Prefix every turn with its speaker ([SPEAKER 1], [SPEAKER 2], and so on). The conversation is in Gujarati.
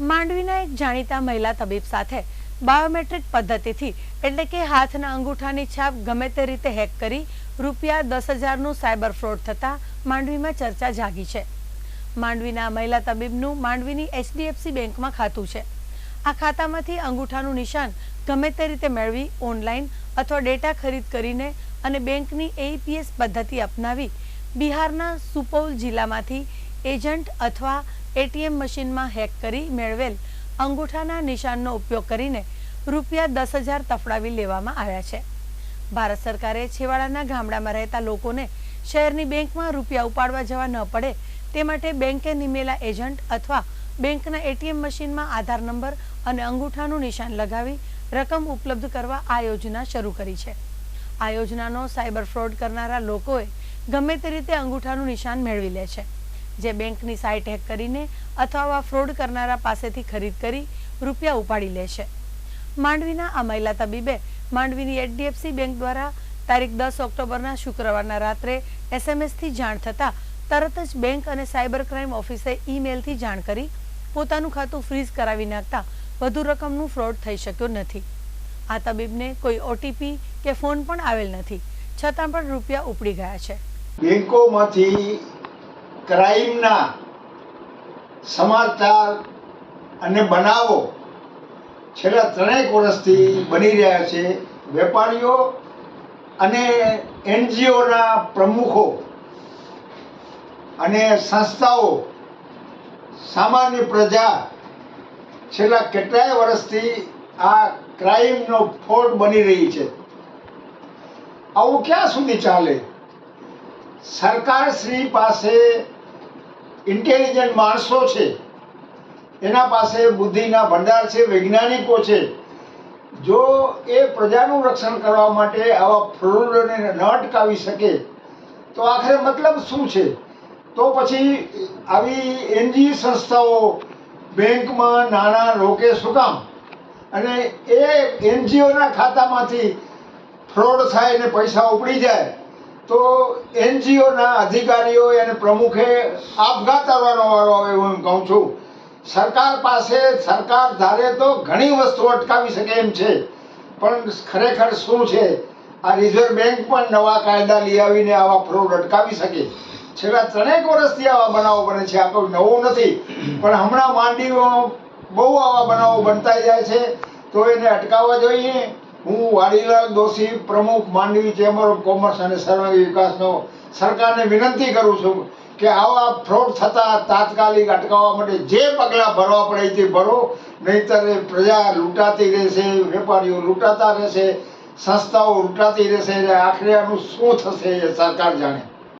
[SPEAKER 1] માંડવીના એક જાણીતા મહિલા તબીબ સાથે બાયોમેટ્રિક પદ્ધતિથી એટલે કે હાથના અંગૂઠાની છાપ ગમે તે રીતે હેક કરી રૂપિયા દસ હજારનું સાયબર ફ્રોડ થતાં માંડવીમાં ચર્ચા જાગી છે. માંડવીના મહિલા તબીબનું માંડવીની એચડીએફસી બેંકમાં ખાતું છે. આ ખાતામાંથી અંગૂઠાનું નિશાન ગમે તે રીતે મેળવી ઓનલાઈન અથવા ડેટા ખરીદ કરીને અને બેંકની એઈપીએસ પદ્ધતિ અપનાવી બિહારના સુપૌલ જિલ્લામાંથી એજન્ટ અથવા એટીએમ મશીનમાં હેક કરી મેળવેલ અંગૂઠાના નિશાનનો ઉપયોગ કરીને રૂપિયા દસ હજાર તફડાવી લેવામાં આવ્યા છે. ભારત સરકારે છેવાડાના ગામડામાં રહેતા લોકોને શહેરની બેંકમાં રૂપિયા ઉપાડવા જવા ન પડે તે માટે બેંકે નિમેલા એજન્ટ અથવા બેંકના એટીએમ મશીનમાં આધાર નંબર અને અંગૂઠાનું નિશાન લગાવી રકમ ઉપલબ્ધ કરવા આ યોજના શરૂ કરી છે. આ યોજનાનો સાયબર ફ્રોડ કરનારા લોકોએ ગમે તે રીતે અંગૂઠાનું નિશાન મેળવી લે છે. જે બેંકની સાઇટ હેક કરીને અથવા ફ્રોડ કરનારા પાસેથી ખરીદ કરી રૂપિયા ઉપાડી લે છે. માંડવીના આ મહિલા તબીબે માંડવીની એચડીએફસી બેંક દ્વારા તારીખ દસ ઓક્ટોબરના શુક્રવારના રાત્રે એસએમએસથી જાણ થતાં તરત જ બેંક અને સાયબર ક્રાઇમ ઓફિસે ઈમેલથી જાણ કરી પોતાનું ખાતું ફ્રીઝ કરાવી નાખતા વધુ રકમનું ફ્રોડ થઈ શક્યો નથી. આ તબીબને કોઈ ઓટીપી કે ફોન પણ આવેલ નથી, છતાં પણ રૂપિયા ઉપડી ગયા છે.
[SPEAKER 2] બેંકોમાંથી ક્રાઇમના સમાચાર અને બનાવો છેલ્લા ત્રણેક વર્ષથી બની રહ્યા છે. વેપારીઓ અને એનજીઓના પ્રમુખો અને સંસ્થાઓ, સામાન્ય પ્રજા છેલ્લા કેટલાય વર્ષથી આ ક્રાઇમનો ફોડ બની રહી છે. આવું ક્યાં સુધી ચાલે? સરકાર શ્રી પાસે ઇન્ટેલિજન્ટ માણસો છે. એના પાસે બુદ્ધિના ભંડાર છે, વૈજ્ઞાનિકો છે. જો એ પ્રજાનું રક્ષણ કરવા માટે આવા ફ્રોડને ન અટકાવી શકે, તો આખરે મતલબ શું છે? તો પછી આવી એનજી સંસ્થાઓ બેંકમાં નાણાં રોકે શું કામ? અને એ એનજીઓના ખાતામાંથી ફ્રોડ થાય ને પૈસા ઉપડી જાય. તો એનજીઓના અધિકારીઓ અને પ્રમુખે આપઘાત કરવાનો વારો આવે હું હું કહું છું. સરકાર પાસે સરકાર ધારે તો ઘણી વસ્તુ અટકાવી શકે એમ છે. પણ ખરેખર શું છે? આ રિઝર્વ બેંક પણ નવા કાયદા લઈ આવીને આવા ફ્રોડ અટકાવી શકે. છેલ્લા ત્રણેક વર્ષથી આવા બનાવો બને છે. આ કોઈ નવું નથી. પણ હમણાં માંડીઓ બહુ આવા બનાવો બનતા જાય છે. તો એને અટકાવવા જોઈએ. હું વાડીલાલ દોશી પ્રમુખ માંડવી ચેમ્બર ઓફ કોમર્સ અને સર્વાંગી વિકાસનો સરકારને વિનંતી કરું છું કે આવા ફ્રોડ થતા તાત્કાલિક અટકાવવા માટે જે પગલાં ભરવા પડે તે ભરો, નહીંતર પ્રજા લૂંટાતી રહેશે, વેપારીઓ લૂંટાતા રહેશે, સંસ્થાઓ લૂંટાતી રહેશે એટલે આખરે આનું શું થશે એ સરકાર જાણે.